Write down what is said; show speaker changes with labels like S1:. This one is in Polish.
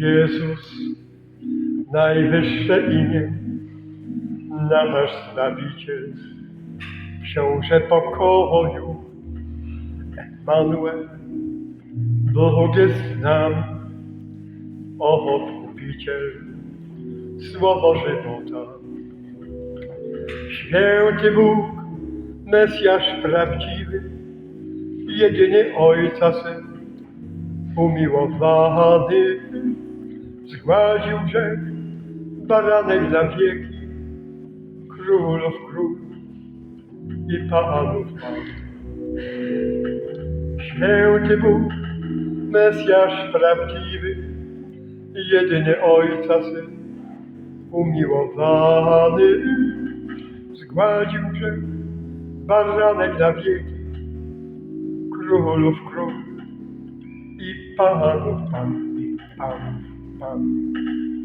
S1: Jezus, najwyższe imię, na nasz Zbawiciel, Książę pokoju, Emanuel, Bóg jest z nami, o Odkupiciel, Słowo żywota. Święty Bóg, Mesjasz prawdziwy, jedyny Ojca Syn, umiłowany, zgładził grzech, baranek na wieki, królów król i panów pan. Święty Bóg, Mesjasz prawdziwy, jedyny Ojca Syn, umiłowany, zgładził grzech, baranek na wieki, królów król i panów pan, pan.